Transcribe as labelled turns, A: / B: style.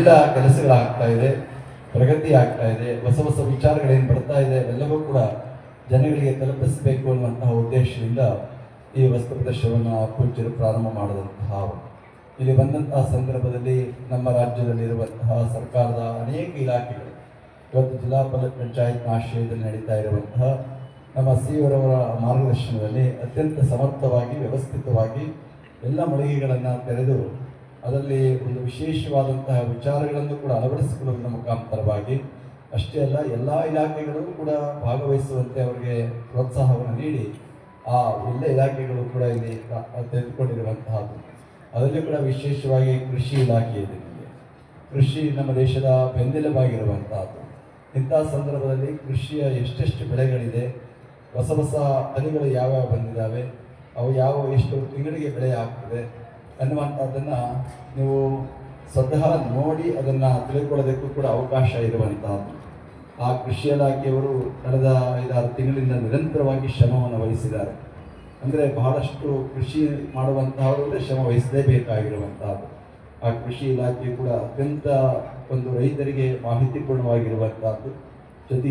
A: ಎಲ್ಲ ಕೆಲಸಗಳಾಗ್ತಾ ಇದೆ, ಪ್ರಗತಿ ಆಗ್ತಾ ಇದೆ, ಹೊಸ ಹೊಸ ವಿಚಾರಗಳೇನು ಬರ್ತಾ ಇದೆ ಎಲ್ಲವೂ ಕೂಡ ಜನಗಳಿಗೆ ತಲುಪಿಸಬೇಕು ಅನ್ನುವಂತಹ ಉದ್ದೇಶದಿಂದ ಈ ವಸ್ತು ಪ್ರದರ್ಶನವನ್ನು ಪೂಜ್ಯರು ಪ್ರಾರಂಭ ಮಾಡಿದಂತಹ ಇಲ್ಲಿ ಬಂದಂತಹ ಸಂದರ್ಭದಲ್ಲಿ ನಮ್ಮ ರಾಜ್ಯದಲ್ಲಿರುವಂತಹ ಸರ್ಕಾರದ ಅನೇಕ ಇಲಾಖೆಗಳು, ಇವತ್ತು ಜಿಲ್ಲಾ ಪಂಚಾಯತ್ ಪಂಚಾಯತ್ ಆಶ್ರಯದಲ್ಲಿ ನಡೀತಾ ಇರುವಂತಹ ನಮ್ಮ ಸಿ ಅವರವರ ಮಾರ್ಗದರ್ಶನದಲ್ಲಿ ಅತ್ಯಂತ ಸಮರ್ಥವಾಗಿ, ವ್ಯವಸ್ಥಿತವಾಗಿ ಎಲ್ಲ ಮಳಿಗೆಗಳನ್ನು ತೆರೆದು ಅದರಲ್ಲಿ ಒಂದು ವಿಶೇಷವಾದಂತಹ ವಿಚಾರಗಳನ್ನು ಕೂಡ ಅಳವಡಿಸಿಕೊಳ್ಳುವುದರ ಮುಖಾಂತರವಾಗಿ ಅಷ್ಟೇ ಅಲ್ಲ, ಎಲ್ಲ ಇಲಾಖೆಗಳು ಕೂಡ ಭಾಗವಹಿಸುವಂತೆ ಅವರಿಗೆ ಪ್ರೋತ್ಸಾಹವನ್ನು ನೀಡಿ ಆ ಎಲ್ಲ ಇಲಾಖೆಗಳು ಕೂಡ ಇಲ್ಲಿ ತೆಗೆದುಕೊಂಡಿರುವಂತಹದ್ದು. ಅದರಲ್ಲಿ ಕೂಡ ವಿಶೇಷವಾಗಿ ಕೃಷಿ ಇಲಾಖೆ ಇದೆ ಕೃಷಿ ನಮ್ಮ ದೇಶದ ಬೆನ್ನೆಲುಬಾಗಿರುವಂತಹದ್ದು. ಇಂಥ ಸಂದರ್ಭದಲ್ಲಿ ಕೃಷಿಯ ಎಷ್ಟೆಷ್ಟು ಬೆಳೆಗಳಿದೆ, ಹೊಸ ಹೊಸ ತಳಿಗಳು ಯಾವ್ಯಾವ ಬಂದಿದ್ದಾವೆ, ಅವು ಯಾವ ಎಷ್ಟು ತಿಂಗಳಿಗೆ ಬೆಳೆ ಆಗ್ತದೆ ಅನ್ನುವಂಥದ್ದನ್ನು ನೀವು ಸ್ವತಃ ನೋಡಿ ಅದನ್ನು ತಿಳ್ಕೊಳ್ಳೋದಕ್ಕೂ ಕೂಡ ಅವಕಾಶ ಇರುವಂತಹದ್ದು. ಆ ಕೃಷಿ ಇಲಾಖೆಯವರು ಕಳೆದ ಐದಾರು ತಿಂಗಳಿಂದ ನಿರಂತರವಾಗಿ ಶ್ರಮವನ್ನು ವಹಿಸಿದ್ದಾರೆ. ಅಂದರೆ ಬಹಳಷ್ಟು ಕೃಷಿ ಮಾಡುವಂತಹವರು ಅಂದರೆ ಶ್ರಮ ವಹಿಸಲೇಬೇಕಾಗಿರುವಂತಹದ್ದು. ಆ ಕೃಷಿ ಇಲಾಖೆ ಕೂಡ ಅತ್ಯಂತ ಒಂದು ರೈತರಿಗೆ ಮಾಹಿತಿಪೂರ್ಣವಾಗಿರುವಂತಹದ್ದು. ಜೊತೆಗೆ